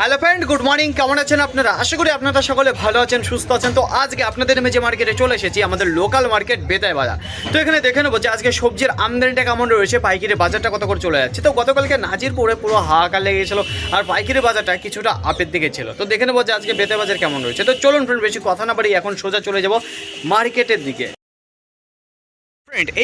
Hello friend good morning কেমন আছেন আপনারা? আশা করি আপনারা সকলে ভালো আছেন, সুস্থ আছেন। তো আজকে আপনাদের মেজে মার্কেটে চলে এসেছি, আমাদের লোকাল মার্কেট বেতায় বাজার। তো এখানে দেখে নেব যে আজকে সবজির আমদানিটা কেমন রয়েছে, পাইকারি বাজারটা কত করে চলে যাচ্ছে। তো গতকালকে নাজিরপুরে পুরো হাহাকার লেগে গেছিল আর পাইকারি বাজারটা কিছুটা আপের দিকে ছিল। তো দেখে নেব যে আজকে বেতায় বাজার কেমন রয়েছে। তো চলুন ফ্রেন্ড বেশি কথা না বাড়ি এখন সোজা চলে যাব মার্কেটের দিকে।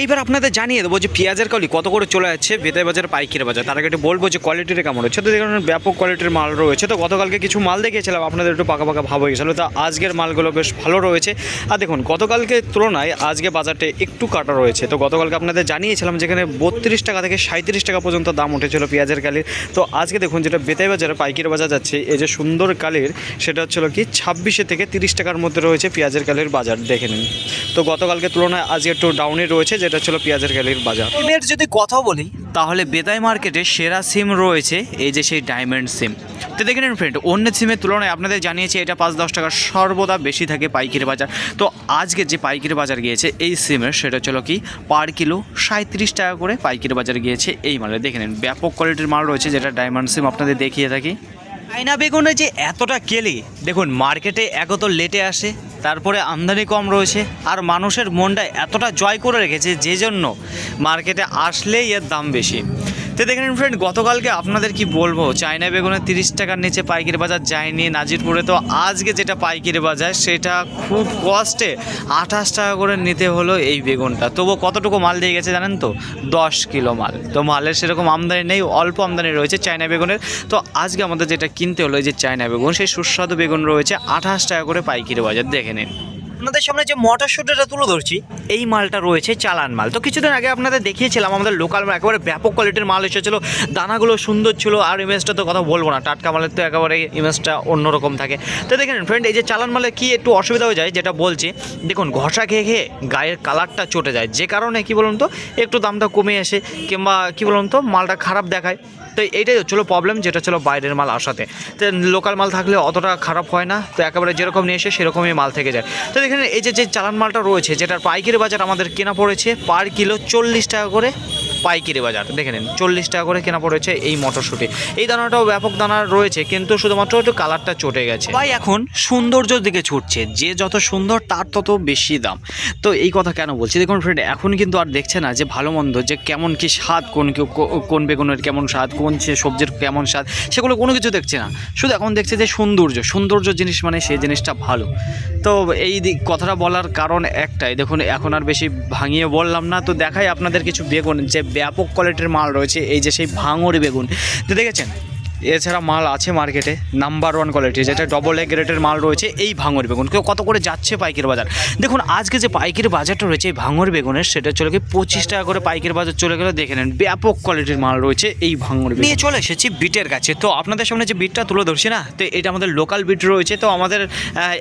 এইবার আপনাদের জানিয়ে দেবো যে পেঁয়াজের কালি কত করে চলে যাচ্ছে বেতাই বাজার, পাইকারি বাজার। তার আগে একটু বলব যে কোয়ালিটিটা কেমন রয়েছে তো দেখুন, ব্যাপক কোয়ালিটির মাল রয়েছে। তো গতকালকে কিছু মাল দেখিয়েছিলাম, আপনাদের একটু পাকা পাকা ভাব হয়ে গেছিল। তো আজকের মালগুলো বেশ ভালো রয়েছে। আর দেখুন, গতকালকে তুলনায় আজকে বাজারটা একটু কাটা রয়েছে। তো গতকালকে আপনাদের জানিয়েছিলাম যেখানে বত্রিশ টাকা থেকে সাঁত্রিশ টাকা পর্যন্ত দাম উঠেছিল পেঁয়াজের কালির। তো আজকে দেখুন, যেটা বেতাই বাজারে, পাইকারি বাজার যাচ্ছে, এই যে সুন্দর কালির, সেটা হচ্ছিল কি, ছাব্বিশে থেকে তিরিশ টাকার মধ্যে রয়েছে পেঁয়াজের কালির বাজার। দেখে নিন। তো গতকালকে তুলনায় আজকে একটু ডাউনে রয়েছে। যেটা ছিল পেঁয়াজের কালির বাজার। সিমের যদি কথা বলি, তাহলে বেতাই মার্কেটে সেরা সিম রয়েছে এই যে সেই ডায়মন্ড সিম। তো দেখে নিন ফ্রেন্ড অন্য সিমের তুলনায় আপনাদের জানিয়েছি এটা পাঁচ দশ টাকা সর্বদা বেশি থাকে পাইকারি বাজার। তো আজকে যে পাইকারি বাজার গিয়েছে, এই সিমের সেটা ছিল কি, পার কিলো সাঁত্রিশ টাকা করে পাইকারি বাজার গিয়েছে এই মালে। দেখে নিন, ব্যাপক কোয়ালিটির মাল রয়েছে যেটা ডায়মন্ড সিম আপনাদের দেখিয়ে থাকি। চাইনা বেগুনে যে এতটা কেলি, দেখুন, মার্কেটে একত লেটে আসে, তারপরে আমদানি কম রয়েছে, আর মানুষের মনটা এতটা জয় করে রেখেছে যে জন্য মার্কেটে আসলেই এর দাম বেশি। তো দেখেন ফ্রেন্ড গতকালকে আপনাদের কি বলব? চায়না বেগুনের তিরিশ টাকার নিচে পাইকারি বাজার যায়নি। নাজিরপুরে তো আজকে যেটা পাইকারি বাজার, সেটা খুব কষ্টে আঠাশ টাকা করে নিতে হলো এই বেগুনটা। তবু কতটুকু মাল দিয়ে গেছে জানেন তো? দশ কিলো মাল। তো মালের সেরকম আমদানি নেই, অল্প আমদানি রয়েছে চায়না বেগুনের। তো আজকে আমাদের যেটা কিনতে হলো এই যে চায়না বেগুন, সেই সুস্বাদু বেগুন রয়েছে আঠাশ টাকা করে পাইকারি বাজার। দেখে নিন। আপনাদের সামনে যে মটরশুটিটা তুলে ধরছি, এই মালটা রয়েছে চালান মাল। তো কিছুদিন আগে আপনাদের দেখিয়েছিলাম, আমাদের লোকাল মাল, একেবারে ব্যাপক কোয়ালিটির মাল এসেছিল, দানাগুলো সুন্দর ছিল, আর ইমেজটা তো কথা বলব না, টাটকা মালের তো একেবারে ইমেজটা অন্যরকম থাকে। তো দেখেন ফ্রেন্ড এই যে চালান মালে কি একটু অসুবিধা হয়ে যায়, যেটা বলছি, দেখুন, ঘষা খেয়ে খেয়ে গায়ের কালারটা চটে যায়। যে কারণে কি বলুন তো, একটু দামটা কমে আসে, কিংবা কি বলুন তো, মালটা খারাপ দেখায়। তো এইটাই হচ্ছিল প্রবলেম যেটা ছিল বাইরের মাল আসাতে। তো লোকাল মাল থাকলে অতটা খারাপ হয় না, তো একেবারে যেরকম নিয়ে এসে সেরকমই মাল থেকে যায়। তো এখানে এই যে যে চালান মালটা রয়েছে, যেটার পাইকারি বাজার আমাদের কেনা পড়েছে পার কিলো চল্লিশ টাকা করে। পাইকারি বাজার। দেখে নিন, চল্লিশ টাকা করে কেনা পড়েছে এই মটরশুঁটি। এই দানাটাও ব্যাপক দানা রয়েছে, কিন্তু শুধুমাত্র একটু কালারটা চটে গেছে। ভাই, এখন সৌন্দর্যর দিকে ছুটছে, যে যত সুন্দর তার তত বেশি দাম। তো এই কথা কেন বলছি? দেখুন ফ্রেন্ড এখন কিন্তু আর দেখছে না যে ভালো মন্দ, যে কেমন কি স্বাদ, কোন কোন বেগুনের কেমন স্বাদ, কোন সে সবজির কেমন স্বাদ, সেগুলো কোনো কিছু দেখছে না। শুধু এখন দেখছে যে সৌন্দর্য সৌন্দর্য জিনিস মানে সেই জিনিসটা ভালো। তো এই কথাটা বলার কারণ একটাই, দেখুন এখন আর বেশি ভাঙিয়ে বললাম না, তো দেখাই আপনাদের কিছু বেগুন, যে ব্যাপক কোয়ালিটির মাল রয়েছে এই যে সেই ভাঙড়ি বেগুন। তো দেখেছেন? এছাড়া মাল আছে মার্কেটে নাম্বার ওয়ান কোয়ালিটি যেটা ডবল এ গ্রেডের মাল রয়েছে এই ভাঙর বেগুন। কেউ কত করে যাচ্ছে পাইকারি বাজার? দেখুন, আজকে যে পাইকারি বাজারটা রয়েছে এই ভাঙর বেগুনের, সেটা চলে গিয়ে পঁচিশ টাকা করে পাইকারি বাজার চলে গেলে, দেখে নেন, ব্যাপক কোয়ালিটির মাল রয়েছে এই ভাঙর। নিয়ে চলে এসেছি বিটের কাছে। তো আপনাদের সামনে যে বিটটা তুলে ধরছি না, তো এটা আমাদের লোকাল বিট রয়েছে, তো আমাদের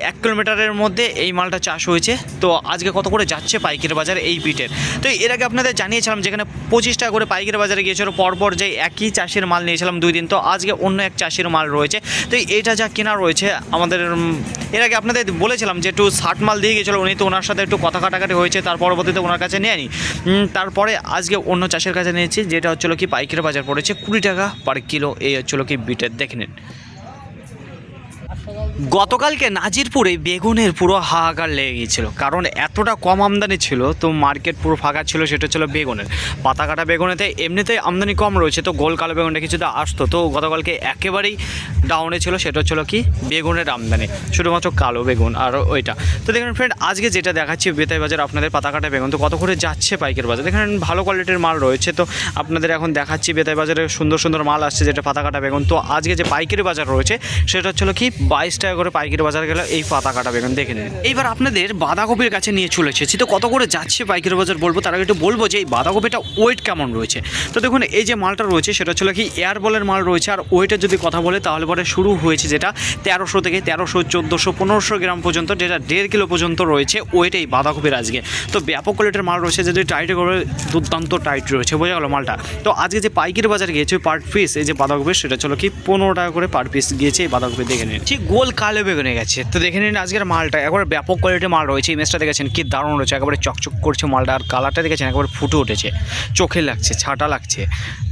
এক কিলোমিটারের মধ্যে এই মালটা চাষ হয়েছে। তো আজকে কত করে যাচ্ছে পাইকারি বাজার এই বিটের? তো এর আগে আপনাদের জানিয়েছিলাম, যেখানে পঁচিশ টাকা করে পাইকারি বাজারে গিয়েছিল, পরপর যে একই চাষের মাল নিয়েছিলাম দুই দিন। তো আজকে অন্য এক চাষির মাল রয়েছে। তো এটা যা কেনা রয়েছে, আমাদের এর আগে আপনাদের বলেছিলাম যে একটু ষাট মাল দিয়ে গেছিল উনি তো ওনার সাথে একটু কথা কাটাকাটি হয়েছে, তার পরবর্তীতে ওনার কাছে নেয়নি তারপরে আজকে অন্য চাষের কাছে নিয়েছি, যেটা হচ্ছিল কি, পাইকারি বাজার পড়েছে কুড়ি টাকা পার কিলো, এই হচ্ছিল কি, বিটের, দেখে নিন। গতকালকে নাজিরপুরে বেগুনের পুরো হাহাকার লেগে গিয়েছিল। কারণ এতটা কম আমদানি ছিল, তো মার্কেট পুরো ফাঁকা ছিল, সেটা ছিল বেগুনের। পাতা কাটা বেগুনেতে এমনিতে আমদানি কম রয়েছে, তো গোল কালো বেগুনটা কিছুটা আসতো। তো গতকালকে একেবারেই ডাউনে ছিল, সেটা হচ্ছিল কি? বেগুনের আমদানি। শুধুমাত্র কালো বেগুন আর ওইটা। তো দেখেন ফ্রেন্ড আজকে যেটা দেখাচ্ছি বেতাই বাজার আপনাদের পাতা কাটা বেগুন। তো কত করে যাচ্ছে পাইকের বাজার? দেখেন, ভালো কোয়ালিটির মাল রয়েছে, তো আপনাদের এখন দেখাচ্ছি বেতাই বাজারে সুন্দর সুন্দর মাল আসছে, যেটা পাতা কাটা বেগুন। তো আজকে যে পাইকারি বাজার রয়েছে, সেটা হচ্ছিল কি? বাইশ টাকা করে পাইকারি বাজার গেলে এই পাতা কাটা বেগুন দেখে নিন। এইবার আপনাদের বাঁধাকপির কাছে নিয়ে চলে এসেছি। তো কত করে যাচ্ছে পাইকারি বাজার বলব? তার আগে একটু বলব যে এই বাঁধাকপিটা ওয়েট কেমন রয়েছে? তো দেখুন, এই যে মালটা রয়েছে, সেটা হচ্ছিল কি এয়ার বলের মাল রয়েছে। আর ওয়েটের যদি কথা বলে, তাহলে পরে শুরু হয়েছে যেটা তেরোশো থেকে তেরোশো, চোদ্দোশো, পনেরোশো গ্রাম পর্যন্ত, যেটা দেড় কিলো পর্যন্ত রয়েছে ওয়েট এই বাঁধাকপির আজকে। তো ব্যাপক কোয়ালিটির মাল রয়েছে, যদি টাইটে করে, দুর্দান্ত টাইট রয়েছে, বোঝা গেল মালটা। তো আজকে যে পাইকারি বাজার গিয়েছে পার পিস এই যে বাঁধাকপি সেটা চলো কি পনেরো টাকা করে পার পিস গিয়েছে এই বাঁধাকপি, দেখে নিন। ঠিক গোল কালো বেগুনে গেছে। তো দেখে নিন আজকের মালটা, একবার ব্যাপক কোয়ালিটির মাল রয়েছে। ইমেজটা দেখেছেন কি দারুণ রয়েছে, একেবারে চকচক করছে মালটা আর কালারটা দেখেছেন একবার ফুটে উঠেছে। চোখে লাগছে, ছাটা লাগছে।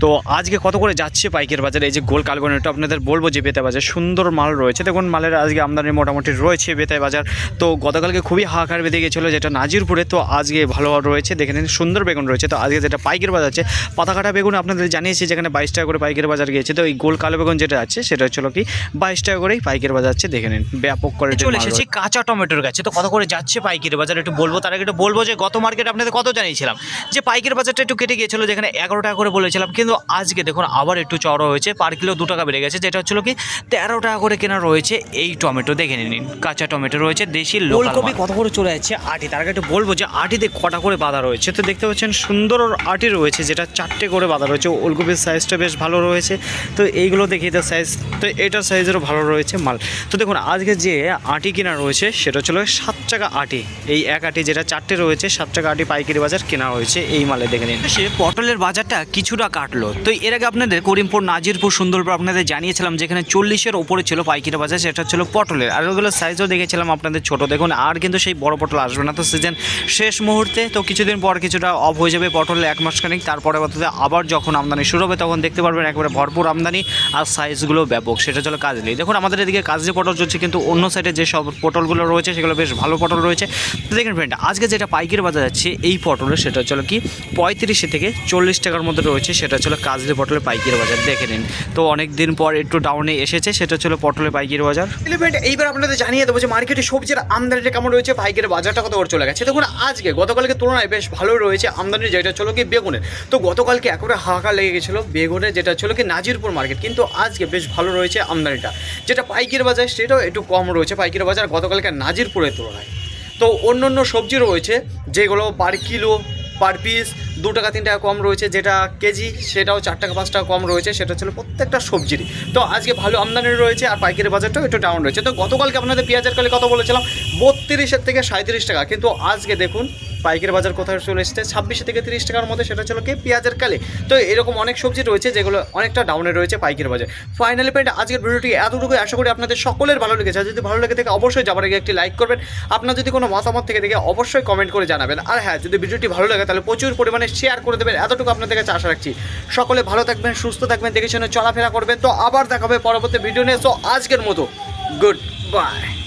তো আজকে কত করে যাচ্ছে পাইকের বাজারে? এই যে গোল কালো বেগুনটা আপনাদের বলব যে বেতে বাজার সুন্দর মাল রয়েছে। দেখুন, মালের আজকে আমদানি মোটামুটি রয়েছে বেতায় বাজার। তো গতকালকে খুবই হাহাকার বেঁধে গেছিল যেটা নাজিরপুরে। তো আজকে ভালো রয়েছে, দেখে নিন সুন্দর বেগুন রয়েছে। তো আজকে যেটা পাইকের বাজার আছে, পাতাকাটা বেগুন আপনাদের জানিয়েছি যেখানে বাইশ টাকা করে পাইকের বাজার গিয়েছে। তো এই গোল কালো বেগুন যেটা আছে, সেটা হচ্ছিল কি বাইশ টাকা করেই পাইকের বাজার আছে। দেখে নিন ব্যাপক করে চলে এসেছি কাঁচা টমেটোর কাছে। তো কত করে যাচ্ছে পাইকের বাজার একটু বলব? তার আগে একটু বলব যে গত মার্কেট আপনাদের কত জানিয়েছিলাম? যে পাইকের বাজারটা একটু কেটে গিয়েছিল যেখানে এগারো টাকা করে বলেছিলাম কিন্তু আজকে দেখুন আবার একটু চড়ো হয়েছে। পার কিলো দু টাকা বেড়ে গেছে যেটা হচ্ছিল কি তেরো টাকা করে কেনা রয়েছে এই টমেটো। দেখে নিন কাঁচা টমেটো রয়েছে দেশি ওলকপি কত করে চলে যাচ্ছে? আটি। তার আগে একটু বলব যে আটিতে কটা করে বাঁধা রয়েছে? তো দেখতে পাচ্ছেন সুন্দর আটি রয়েছে যেটা চারটে করে বাঁধা রয়েছে। ওলকপির সাইজটা বেশ ভালো রয়েছে। তো এইগুলো দেখি তো সাইজ তো এটার সাইজেরও ভালো রয়েছে মাল। তো দেখুন, আজকে যে আটি কেনা রয়েছে, সেটা হচ্ছিল সাত টাকা আটি। এই এক আটি যেটা চারটে রয়েছে, সাত টাকা আটি পাইকারি বাজার কেনা হয়েছে এই মালে দেখে নিন। সে পটলের বাজারটা কিছুটা কাটলো। তো এর আগে আপনাদের করিমপুর, নাজিরপুর সুন্দরপুর আপনাদের জানিয়েছিলাম যেখানে চল্লিশের ওপরে ছিল পাইকারি বাজার, সেটা ছিল পটলের। আর ওগুলো সাইজও দেখেছিলাম আপনাদের ছোট। দেখুন, আর কিন্তু সেই বড় পটল আসবে না। তো সিজন শেষ মুহূর্তে, তো কিছুদিন পর কিছুটা অফ হয়ে যাবে পটলের এক মাসখানিক তারপরে বলতে আবার যখন আমদানি শুরু হবে, তখন দেখতে পারবেন একবারে ভরপুর আমদানি আর সাইজগুলো ব্যাপক। সেটা চলো নেই দেখুন, আমাদের এদিকে কাজলি পটল চলছে কিন্তু অন্য সাইডে যে সব পটলগুলো রয়েছে, সেগুলো বেশ ভালো পটল রয়েছে। তো দেখেন ফ্রেন্ড আজকে যেটা পাইকারি বাজার যাচ্ছে, এই পটলের সেটা চলো কি, পঁয়ত্রিশে থেকে চল্লিশ টাকার মধ্যে রয়েছে, সেটা ছিল কাজলি পটলের পাইকারি বাজার। দেখে নিন। তো অনেক দিন পর একটু ডাউনে এসেছে, সেটা ছিল পটলের পাইকারি বাজার। এলিভেন্ট এইবার আপনাদের জানিয়ে দেবো যে মার্কেটে সবজির আমদানিটা কেমন রয়েছে, পাইকারি বাজারটা কত করে চলে গেছে। দেখুন, আজকে গতকালকে তুলনায় বেশ ভালো রয়েছে আমদানি, যেটা ছিল কি বেগুনের। তো গতকালকে একবারে হাহাকার লেগে গেছিল বেগুনের, যেটা ছিল কি নাজিরপুর মার্কেট কিন্তু আজকে বেশ ভালো রয়েছে আমদানিটা। যেটা পাইকারি বাজার সেটাও একটু কম রয়েছে। পাইকারি বাজার গতকালকে নাজিরপুরের তুলনায়। তো অন্য অন্য সবজি রয়েছে, যেগুলো পার কিলো পার পিস দু টাকা, তিন টাকা কম রয়েছে। যেটা কেজি, সেটাও চার টাকা, পাঁচ টাকা কম রয়েছে। সেটা ছিল প্রত্যেকটা সবজিরই। তো আজকে ভালো আমদানি রয়েছে আর পাইকারি বাজারটাও একটু ডাউন রয়েছে। তো গতকালকে আপনাদের পেঁয়াজের কালে কত বলেছিলাম, বত্রিশের থেকে সাঁত্রিশ টাকা। কিন্তু আজকে দেখুন পাইকারি বাজার কোথায় চলে এসেছে? ছাব্বিশে থেকে তিরিশ টাকার মধ্যে সেটা ছিল কি? পেঁয়াজের কালে। তো এরকম অনেক সবজি রয়েছে যেগুলো অনেকটা ডাউনে রয়েছে পাইকারি বাজার। ফাইনালি পয়েন্ট আজকের ভিডিওটি এতটুকু আশা করি আপনাদের সকলের ভালো লেগেছে। যদি ভালো লেগে থাকে, অবশ্যই যাবার আগে একটি লাইক করবেন। আপনার যদি কোনো মতামত থেকে দেখে অবশ্যই কমেন্ট করে জানাবেন। আর হ্যাঁ যদি ভিডিওটি ভালো লাগে, তাহলে প্রচুর পরিমাণে শেয়ার করে দেবেন। এতটুকু আপনাদের কাছে আশা রাখছি। সকলে ভালো থাকবেন, সুস্থ থাকবেন দেখে শুনে চলাফেরা করবেন। তো আবার দেখাবে পরবর্তী ভিডিও নিয়ে। সো আজকের মতো গুড বাই